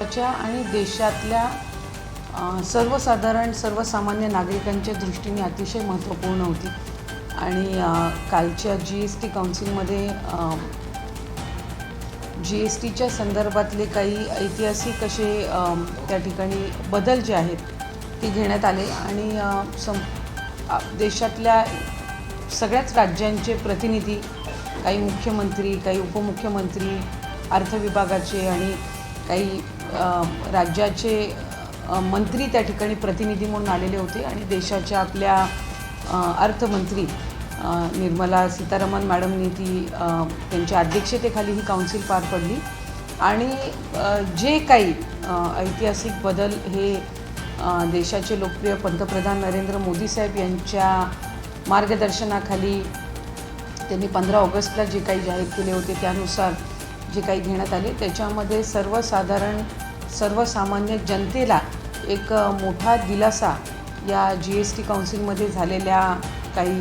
राज्याच्या आणि देशातल्या सर्वसाधारण सर्वसामान्य नागरिकांच्या दृष्टीने अतिशय महत्त्वपूर्ण होती. आणि कालच्या जी एस टी काउन्सिलमध्ये जी एस टीच्या संदर्भातले काही ऐतिहासिक असे त्या ठिकाणी बदल जे आहेत ते घेण्यात आले. आणि सं देशातल्या सगळ्याच राज्यांचे प्रतिनिधी काही मुख्यमंत्री काही उपमुख्यमंत्री अर्थविभागाचे आणि काही राज्याचे मंत्री त्या ठिकाणी प्रतिनिधी म्हणून आलेले होते आणि देशाच्या आपल्या अर्थमंत्री निर्मला सीतारामन मॅडमनी ती त्यांच्या अध्यक्षतेखाली ही काउन्सिल पार पडली. आणि जे काही ऐतिहासिक बदल हे देशाचे लोकप्रिय पंतप्रधान नरेंद्र मोदी साहेब यांच्या मार्गदर्शनाखाली त्यांनी पंधरा ऑगस्टला जे काही जाहीर केले होते त्यानुसार जे काही घेण्यात आले त्याच्यामध्ये सर्वसाधारण सर्वसामान्य जनतेला एक मोठा दिलासा या जी एस टी काउन्सिलमध्ये झालेल्या काही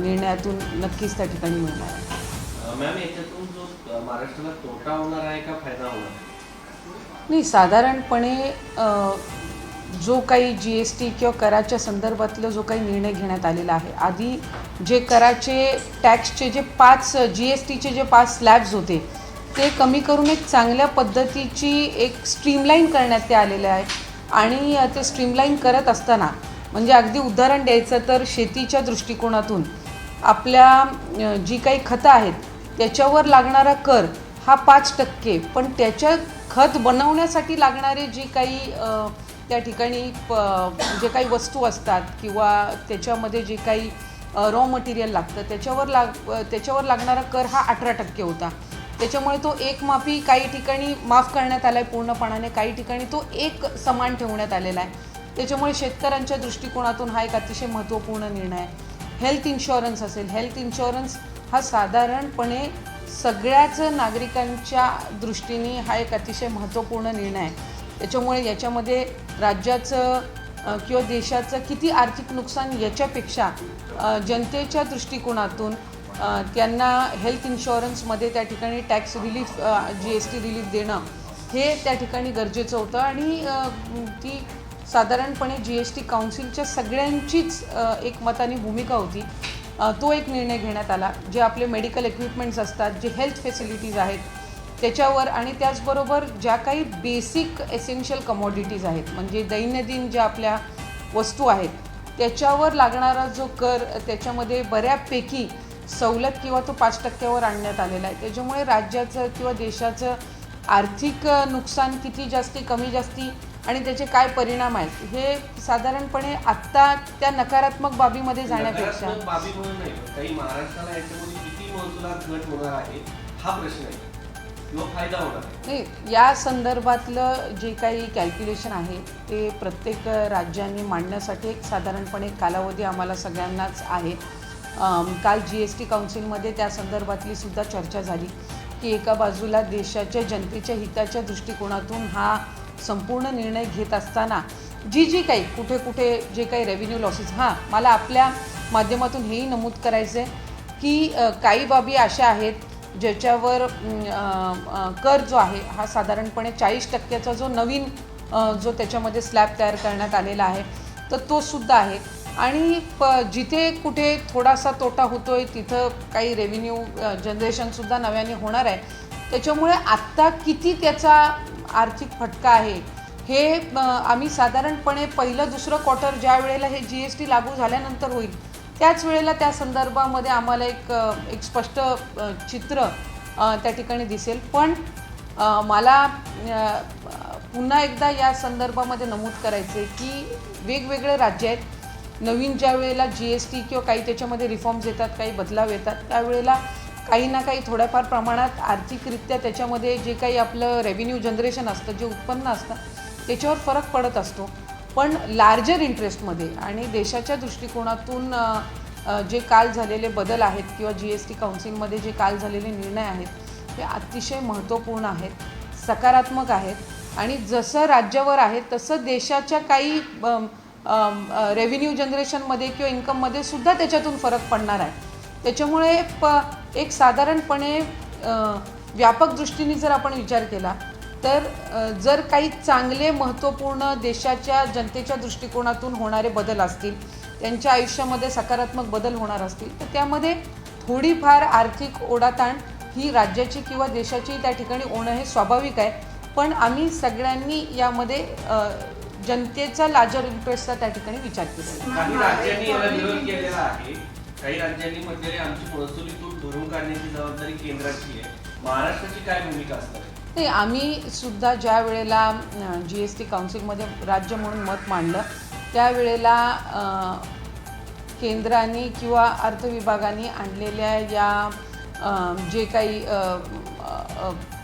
निर्णयातून नक्कीच त्या ठिकाणी मिळणार आहे. मॅम याच्यातून जो अ, महाराष्ट्राला तोटा होणार आहे का फायदा होणार नाही साधारणपणे जो काही जी एस टी किंवा कराच्या संदर्भातलं जो काही निर्णय घेण्यात आलेला आहे आधी जे कराचे टॅक्सचे जे पाच जी एस टीचे जे पाच स्लॅब्स होते ते कमी करून एक चांगल्या पद्धतीची एक स्ट्रीमलाईन करण्यात ते आलेले आहे आणि ते स्ट्रीमलाईन करत असताना म्हणजे अगदी उदाहरण द्यायचं तर शेतीच्या दृष्टिकोनातून आपल्या जी काही खतं आहेत त्याच्यावर लागणारा कर हा पाच टक्के पण त्याच्या खत बनवण्यासाठी लागणारे जी काही त्या ठिकाणी प जे काही वस्तू असतात किंवा त्याच्यामध्ये जे काही रॉ मटेरियल लागतं त्याच्यावर लाग त्याच्यावर लागणारा कर हा अठरा टक्के होता. त्याच्यामुळे तो एक माफी काही ठिकाणी माफ करण्यात आला आहे पूर्णपणाने काही ठिकाणी तो एक समान ठेवण्यात आलेला आहे. त्याच्यामुळे शेतकऱ्यांच्या दृष्टिकोनातून हा एक अतिशय महत्त्वपूर्ण निर्णय आहे. हेल्थ इन्शुरन्स असेल. हेल्थ इन्शुरन्स हा साधारणपणे सगळ्याच नागरिकांच्या दृष्टीने हा एक अतिशय महत्त्वपूर्ण निर्णय आहे. त्याच्यामुळे याच्यामध्ये राज्याचं किंवा देशाचं किती आर्थिक नुकसान याच्यापेक्षा जनतेच्या दृष्टिकोनातून त्यांना हेल्थ इन्शुरन्समध्ये त्या ठिकाणी tax relief G S T relief देणं हे त्या ठिकाणी गरजेचं होतं. आणि ती साधारणपणे जी एस टी काउन्सिलच्या सगळ्यांचीच एक मतानी भूमिका होती. तो एक निर्णय घेण्यात आला. जे आपले मेडिकल इक्विपमेंट्स असतात जे हेल्थ फॅसिलिटीज आहेत त्याच्यावर आणि त्याचबरोबर ज्या काही बेसिक एसेन्शियल कमॉडिटीज आहेत म्हणजे दैनंदिन ज्या आपल्या वस्तू आहेत त्याच्यावर लागणारा जो कर त्याच्यामध्ये बऱ्यापैकी सवलत किंवा तो पाच टक्क्यावर आणण्यात आलेला आहे. त्याच्यामुळे राज्याचं किंवा देशाचं आर्थिक नुकसान किती जास्ती कमी जास्ती आणि त्याचे काय परिणाम आहेत हे साधारणपणे आत्ता त्या नकारात्मक बाबीमध्ये जाण्यापेक्षा. काही महाराष्ट्राला किती महसुलात घट होणार आहे हा प्रश्न आहे. नाही या संदर्भातलं जे काही कॅल्क्युलेशन आहे ते प्रत्येक राज्यांनी मांडण्यासाठी एक साधारणपणे कालावधी आम्हाला सगळ्यांनाच आहे. काल जी एस टी काउन्सिलमध्ये त्या संदर्भातली सुद्धा चर्चा झाली की एका बाजूला देशाच्या जनतेच्या हिताच्या दृष्टिकोनातून हा संपूर्ण निर्णय घेत असताना जी जी काही कुठे कुठे जे काही रेव्हेन्यू लॉसेस हां मला आपल्या माध्यमातून हेही नमूद करायचं आहे की काही बाबी अशा आहेत ज्याच्यावर कर जो आहे हा साधारणपणे चाळीस टक्क्याचा जो नवीन जो त्याच्यामध्ये स्लॅब तयार करण्यात आलेला आहे तर तो सुद्धा आहे. आणि प जिथे कुठे थोडासा तोटा होतो आहे तिथं काही रेव्हेन्यू जनरेशनसुद्धा नव्याने होणार आहे. त्याच्यामुळे आत्ता किती त्याचा आर्थिक फटका आहे हे आम्ही साधारणपणे पहिलं दुसरं क्वार्टर ज्या वेळेला हे जी एस टी लागू झाल्यानंतर होईल त्याच वेळेला त्या संदर्भामध्ये आम्हाला एक एक स्पष्ट चित्र त्या ठिकाणी दिसेल. पण मला पुन्हा एकदा या संदर्भामध्ये नमूद करायचं आहे की वेगवेगळे राज्य आहेत नवीन ज्या वेळेला जी एस टी किंवा काही त्याच्यामध्ये रिफॉर्म्स येतात काही बदलाव येतात त्यावेळेला काही ना काही थोड्याफार प्रमाणात आर्थिकरित्या त्याच्यामध्ये जे काही आपलं रेव्हेन्यू जनरेशन असतं जे उत्पन्न असतं त्याच्यावर फरक पडत असतो. पण लार्जर इंटरेस्टमध्ये आणि देशाच्या दृष्टिकोनातून जे काल झालेले बदल आहेत किंवा जी एस टी काउन्सिलमध्ये जे काल झालेले निर्णय आहेत ते अतिशय महत्त्वपूर्ण आहेत सकारात्मक आहेत आणि जसं राज्यावर आहे तसं देशाच्या काही रेव्हेन्यू जनरेशनमध्ये किंवा इन्कममध्ये सुद्धा त्याच्यातून फरक पडणार आहे. त्याच्यामुळे प एक साधारणपणे व्यापक दृष्टीने जर आपण विचार केला तर जर काही चांगले महत्त्वपूर्ण देशाच्या जनतेच्या दृष्टिकोनातून होणारे बदल असतील त्यांच्या आयुष्यामध्ये सकारात्मक बदल होणार असतील तर त्यामध्ये थोडीफार आर्थिक ओढाताण ही राज्याची किंवा देशाची त्या ठिकाणी होणं हे स्वाभाविक आहे. पण आम्ही सगळ्यांनी यामध्ये जनतेचा लार्जर इंटरेस्टचा त्या ठिकाणी विचार आहे. काही राज्यांनी याला विरोध केलेला आहे. काही राज्यांनी म्हटलेले आमची महसुली तूट भरून काढण्याची जबाबदारी केंद्राची आहे. महाराष्ट्राची काय भूमिका असणार? नाही आम्ही सुद्धा ज्या वेळेला जी एस टी काउन्सिलमध्ये राज्य म्हणून मत मांडलं त्यावेळेला केंद्राने किंवा अर्थ विभागाने आणलेल्या या जे काही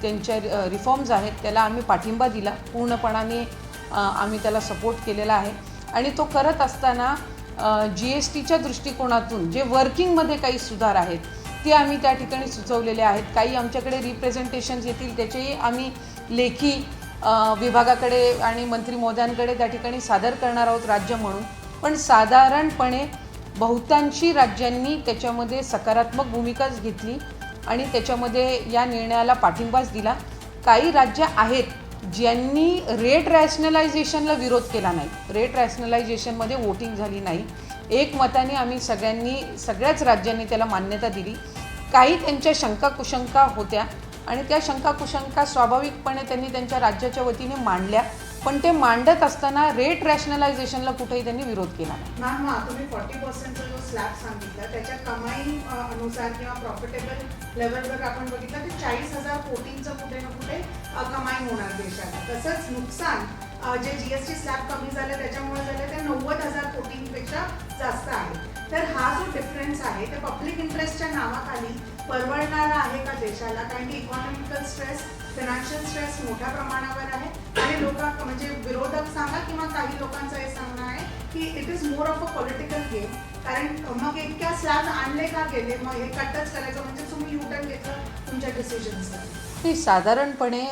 त्यांच्या रिफॉर्म्स आहेत त्याला आम्ही पाठिंबा दिला. पूर्णपणाने आम्ही त्याला सपोर्ट केलेला आहे. आणि तो करत असताना जी एस टीच्या दृष्टिकोनातून जे वर्किंगमध्ये काही सुधार आहेत ते आम्ही त्या ठिकाणी सुचवलेले आहेत. काही आमच्याकडे रिप्रेझेंटेशन्स येतील त्याचेही आम्ही लेखी विभागाकडे आणि मंत्री मोद्यांकडे त्या ठिकाणी सादर करणार आहोत राज्य म्हणून. पण साधारणपणे बहुतांशी राज्यांनी त्याच्यामध्ये सकारात्मक भूमिकाच घेतली आणि त्याच्यामध्ये या निर्णयाला पाठिंबाच दिला. काही राज्य आहेत ज्यांनी रेट रॅशनलायझेशनला विरोध केला नाही. रेट रॅशनलायझेशनमध्ये वोटिंग झाली नाही. एक मताने आम्ही सगळ्यांनी सगळ्याच राज्यांनी त्याला मान्यता दिली. काही त्यांच्या शंका कुशंका होत्या आणि त्या शंका कुशंका स्वाभाविकपणे त्यांनी त्यांच्या राज्याच्या वतीने मांडल्या. पण ते मांडत असताना रेट रॅशनलायझेशनला कुठेही त्यांनी विरोध केला नाही. मॅम मग तुम्ही फॉर्टी पर्सेंटचा जो स्लॅब सांगितला त्याच्या कमाई अनुसार किंवा प्रॉफिटेबल लेवलवर आपण बघितलं तर चाळीस हजार कोटींचं कुठे ना कुठे कमाई होणार देशाला तसंच नुकसान जे जी एस टी स्लॅब कमी झालं त्याच्यामुळे झालं ते नव्वद हजार कोटींपेक्षा जास्त आहे. तर हा जो डिफरन्स आहे ते पब्लिक इंटरेस्टच्या नावाखाली परवडणारा आहे का देशाला? कारण की इकॉनॉमिकल स्ट्रेस फिनान्शियल स्ट्रेस मोठ्या प्रमाणावर आहे. आणि लोक म्हणजे विरोधक सांगा किंवा काही लोकांचं हे सांगणं आहे की it is more of a political game कारण मग इतक्या स्लॅब आणले का गेले? मग हे कटच करायचं म्हणजे तुम्ही युटर्न घेतलं तुमच्या डिसिजन्सवर नाही साधारणपणे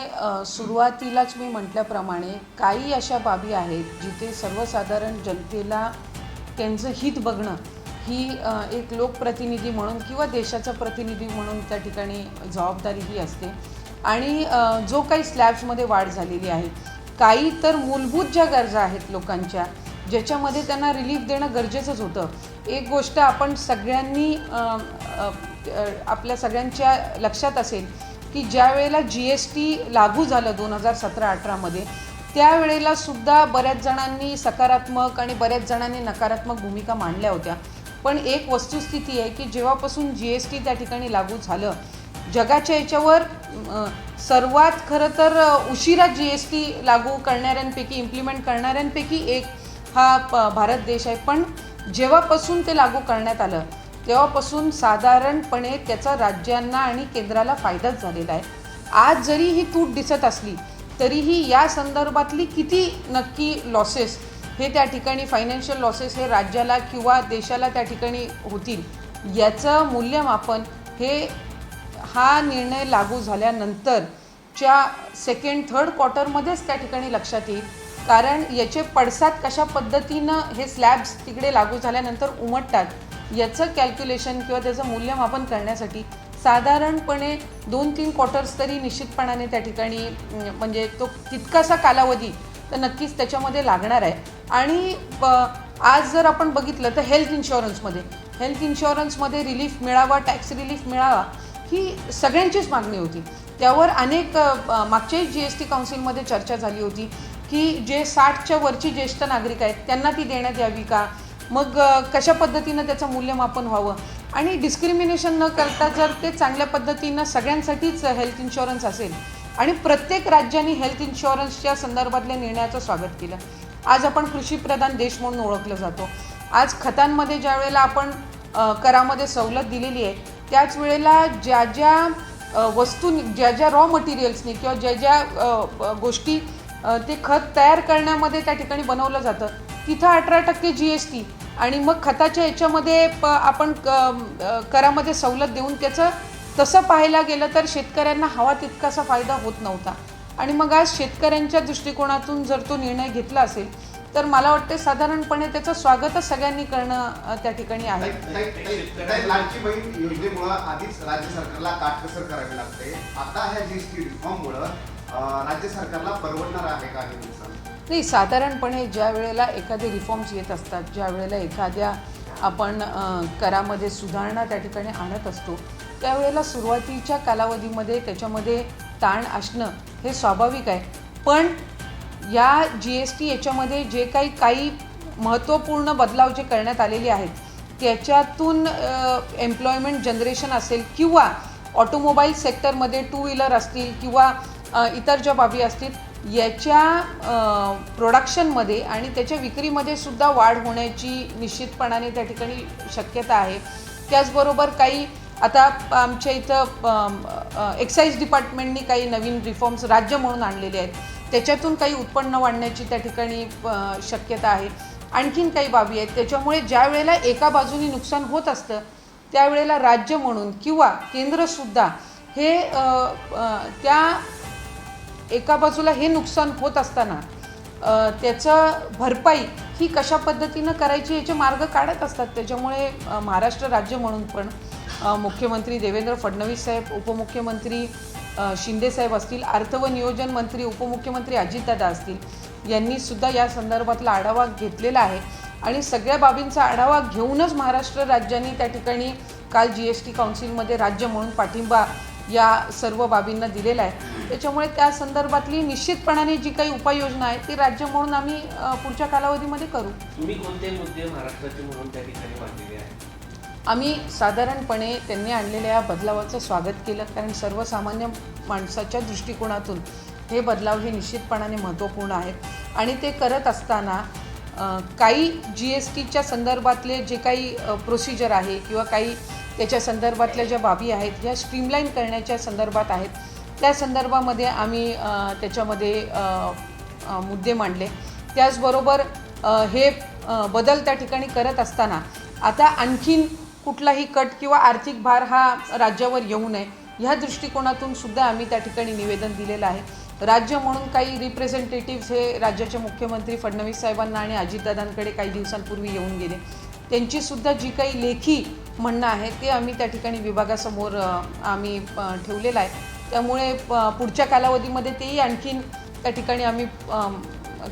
सुरुवातीलाच मी म्हटल्याप्रमाणे काही अशा बाबी आहेत जिथे सर्वसाधारण जनतेला त्यांचं हित बघणं ही एक लोकप्रतिनिधी म्हणून किंवा देशाचा प्रतिनिधी म्हणून त्या ठिकाणी जबाबदारी ही असते. आणि जो काही स्लॅब्समध्ये वाढ झालेली आहे काही तर मूलभूत ज्या गरजा आहेत लोकांच्या ज्याच्यामध्ये त्यांना रिलीफ देणं गरजेचंच होतं. एक गोष्ट आपण सगळ्यांनी आपल्या सगळ्यांच्या लक्षात असेल की ज्या वेळेला जी एस टी लागू झालं दोन हजार सतरा अठरामध्ये त्यावेळेला सुद्धा बऱ्याच जणांनी सकारात्मक आणि बऱ्याच जणांनी नकारात्मक भूमिका मांडल्या होत्या. पण एक वस्तुस्थिती आहे की जेव्हापासून जी एस टी त्या ठिकाणी लागू झालं जगाच्या याच्यावर सर्वात खरं तर उशिरा जी एस टी लागू करणाऱ्यांपैकी इम्प्लिमेंट करणाऱ्यांपैकी एक हा प भारत देश आहे. पण जेव्हापासून ते लागू करण्यात आलं तेव्हापासून साधारणपणे त्याचा राज्यांना आणि केंद्राला फायदाच झालेला आहे. आज जरी ही तूट दिसत असली तरीही या संदर्भातली किती नक्की लॉसेस हे त्या ठिकाणी फायनान्शियल लॉसेस हे राज्याला किंवा देशाला त्या ठिकाणी होतील याचं मूल्यमापन हे हा निर्णय लागू झाल्यानंतरच्या सेकंड थर्ड क्वार्टरमध्येच त्या ठिकाणी लक्षात येईल. कारण याचे पडसाद कशा पद्धतीनं हे स्लॅब्स तिकडे लागू झाल्यानंतर उमटतात याचं कॅल्क्युलेशन किंवा त्याचं मूल्यमापन करण्यासाठी साधारणपणे दोन तीन क्वार्टर्स तरी निश्चितपणाने त्या ठिकाणी म्हणजे तो तितकासा कालावधी तर नक्कीच त्याच्यामध्ये लागणार आहे. आणि प- आज जर आपण बघितलं तर हेल्थ इन्शुरन्समध्ये हेल्थ इन्शुरन्समध्ये रिलीफ मिळावा टॅक्स रिलीफ मिळावा ही सगळ्यांचीच मागणी होती. त्यावर अनेक मागच्याही जी एस टी काउन्सिलमध्ये चर्चा झाली होती की जे साठच्या वरची ज्येष्ठ नागरिक आहेत त्यांना ती देण्यात यावी का? मग कशा पद्धतीनं त्याचं मूल्यमापन व्हावं? आणि डिस्क्रिमिनेशन न करता जर ते चांगल्या पद्धतीनं सगळ्यांसाठीच हेल्थ इन्शुरन्स असेल आणि प्रत्येक राज्याने हेल्थ इन्शुरन्सच्या संदर्भातल्या निर्णयाचं स्वागत केलं. आज आपण कृषीप्रधान देश म्हणून ओळखलं जातो. आज खतांमध्ये ज्या वेळेला आपण करामध्ये सवलत दिलेली आहे त्याच वेळेला ज्या ज्या वस्तूंनी ज्या ज्या रॉ मटेरियल्सनी किंवा ज्या ज्या गोष्टी ते खत तयार करण्यामध्ये त्या ठिकाणी बनवलं जातं तिथं अठरा टक्के जी एस टी आणि मग खताच्या याच्यामध्ये प आपण क- करामध्ये सवलत देऊन त्याचं तसं पाहायला गेलं तर शेतकऱ्यांना हवा तितकासा फायदा होत नव्हता. आणि मग आज शेतकऱ्यांच्या दृष्टिकोनातून जर तो निर्णय घेतला असेल तर मला वाटते साधारणपणे त्याचं स्वागतच सगळ्यांनी करणं त्या ठिकाणी आहे. लाडकी बहीण योजनेमुळं आधीच राज्य सरकारला काटकसर करावी लागते. आता ह्या रिफॉर्ममुळं राज्य सरकारला परवडणार आहे का नाही साधारणपणे ज्या वेळेला एखादे रिफॉर्म्स येत असतात ज्या वेळेला एखाद्या आपण करामध्ये सुधारणा त्या ठिकाणी आणत असतो त्यावेळेला सुरुवातीच्या कालावधीमध्ये त्याच्यामध्ये ताण असणं हे स्वाभाविक आहे. पण या जी एस टी याच्यामध्ये जे काही काही महत्त्वपूर्ण बदलाव जे करण्यात आलेले आहेत त्याच्यातून एम्प्लॉयमेंट जनरेशन असेल किंवा ऑटोमोबाईल सेक्टरमध्ये टू व्हीलर असतील किंवा इतर ज्या बाबी असतील याच्या प्रोडक्शनमध्ये आणि त्याच्या विक्रीमध्ये सुद्धा वाढ होण्याची निश्चितपणाने त्या ठिकाणी शक्यता आहे. त्याचबरोबर काही आता आमच्या इथं एक्साईज डिपार्टमेंटनी काही नवीन रिफॉर्म्स राज्य म्हणून आणलेले आहेत. त्याच्यातून काही उत्पन्न वाढण्याची त्या ठिकाणी शक्यता आहे. आणखीन काही बाबी आहेत. त्याच्यामुळे ज्या वेळेला एका बाजूनी नुकसान होत असतं त्यावेळेला राज्य म्हणून किंवा केंद्रसुद्धा हे त्या एका बाजूला हे नुकसान होत असताना त्याचं भरपाई ही कशा पद्धतीनं करायची याचे मार्ग काढत असतात. त्याच्यामुळे महाराष्ट्र राज्य म्हणून पण मुख्यमंत्री देवेंद्र फडणवीस साहेब उपमुख्यमंत्री शिंदेसाहेब शिंदे साहेब असतील अर्थ व नियोजन मंत्री उपमुख्यमंत्री अजितदादा असतील यांनीसुद्धा या संदर्भातला आढावा घेतलेला आहे. आणि सगळ्या बाबींचा आढावा घेऊनच महाराष्ट्र राज्याने त्या ठिकाणी काल जी एस टी काउन्सिलमध्ये राज्य म्हणून पाठिंबा या सर्व बाबींना दिलेला आहे. त्याच्यामुळे त्या संदर्भातली निश्चितपणाने जी काही उपाययोजना आहे ती राज्य म्हणून आम्ही पुढच्या कालावधीमध्ये करू. तुम्ही कोणते मुद्दे महाराष्ट्राचे म्हणून त्या ठिकाणी मांडलेले आहेत? आम्ही साधारणपणे त्यांनी आणलेल्या या बदलावाचं स्वागत केलं कारण सर्वसामान्य माणसाच्या दृष्टिकोनातून हे बदलाव हे निश्चितपणाने महत्त्वपूर्ण आहेत. आणि ते करत असताना काही जी एस टीच्या संदर्भातले जे काही प्रोसिजर आहे किंवा काही त्याच्या संदर्भातल्या ज्या बाबी आहेत ह्या स्ट्रीमलाईन करण्याच्या संदर्भात आहेत. त्या संदर्भामध्ये आम्ही त्याच्यामध्ये मुद्दे मांडले. त्याचबरोबर हे बदल त्या ठिकाणी करत असताना आता आणखीन कुठलाही कट किंवा आर्थिक भार हा राज्यावर येऊ नये. ह्या दृष्टिकोनातून सुद्धा आम्ही त्या ठिकाणी निवेदन दिलेलं आहे. राज्य म्हणून काही रिप्रेझेंटेटिव्स हे राज्याचे मुख्यमंत्री फडणवीस साहेबांना आणि अजितदादांकडे काही दिवसांपूर्वी येऊन गेले. त्यांची सुद्धा जी काही लेखी म्हणणं आहे ते आम्ही त्या ठिकाणी विभागासमोर आम्ही ठेवलेलं आहे. त्यामुळे प- पुढच्या कालावधीमध्ये तेही आणखीन त्या ठिकाणी आम्ही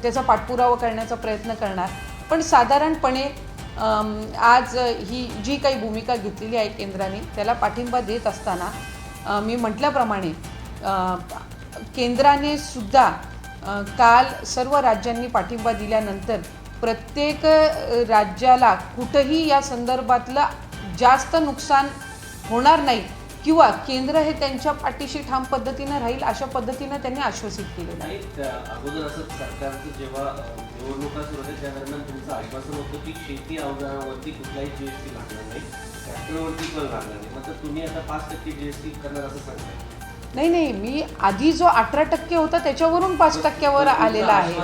त्याचा पाठपुरावा करण्याचा प्रयत्न करणार. पण साधारणपणे आज ही जी काही भूमिका घेतलेली आहे केंद्राने त्याला पाठिंबा देत असताना मी म्हटल्याप्रमाणे केंद्राने सुद्धा काल सर्व राज्यांनी पाठिंबा दिल्यानंतर प्रत्येक राज्याला कुठंही या संदर्भातलं जास्त नुकसान होणार नाही किंवा केंद्र हे त्यांच्या पाठीशी ठाम पद्धतीनं राहील अशा पद्धतीनं त्यांनी आश्वासित केलेलं आहे नाही त्या अगोदर असं सरकारचं जेव्हा निवडणुका सुरू होत्या त्या दरम्यान तुमचं आश्वासन होतं की शेती अवजारांवरती कुठलाही जीएसटी लागणार नाही ट्रॅक्टरवरती पण लागणार नाही. मात्र तुम्ही आता पाच टक्के जीएसटी करणार असं सांगताय. नाही नाही मी आधी जो अठरा टक्के होता त्याच्यावरून पाच टक्क्यावर आलेला आहे.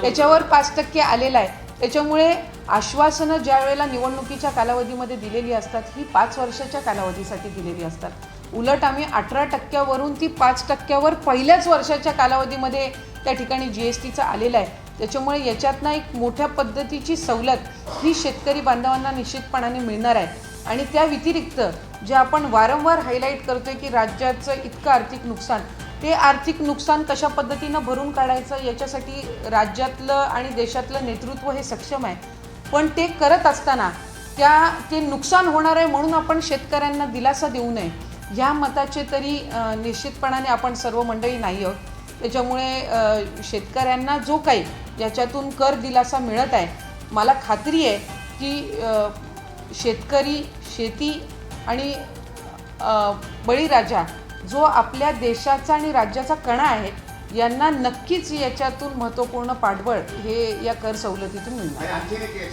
त्याच्यावर पाच टक्के आलेला आहे. त्याच्यामुळे आश्वासनं ज्या वेळेला निवडणुकीच्या कालावधीमध्ये दिलेली असतात ही पाच वर्षाच्या कालावधीसाठी दिलेली असतात. उलट आम्ही अठरा टक्क्यावरून ती पाच टक्क्यावर पहिल्याच वर्षाच्या कालावधीमध्ये त्या ठिकाणी जी एस टीचं आलेलं आहे. त्याच्यामुळे याच्यातनं एक मोठ्या पद्धतीची सवलत ही शेतकरी बांधवांना निश्चितपणाने मिळणार आहे. आणि त्या व्यतिरिक्त जे आपण वारंवार हायलाईट करतोय की राज्याचं इतकं आर्थिक नुकसान ते आर्थिक नुकसान कशा पद्धतीनं भरून काढायचं याच्यासाठी राज्यातलं आणि देशातलं नेतृत्व हे सक्षम आहे. पण ते करत असताना त्या ते नुकसान होणार आहे म्हणून आपण शेतकऱ्यांना दिलासा देऊ नये. ह्या मताचे तरी निश्चितपणाने आपण सर्व मंडळी नाही आहोत. त्याच्यामुळे शेतकऱ्यांना जो काही याच्यातून कर दिलासा मिळत आहे मला खात्री आहे की शेतकरी शेती आणि बळीराजा जो आपल्या देशाचा आणि राज्याचा कणा आहे यांना नक्कीच याच्यातून महत्त्वपूर्ण पाठबळ हे या कर सवलतीतून मिळणार.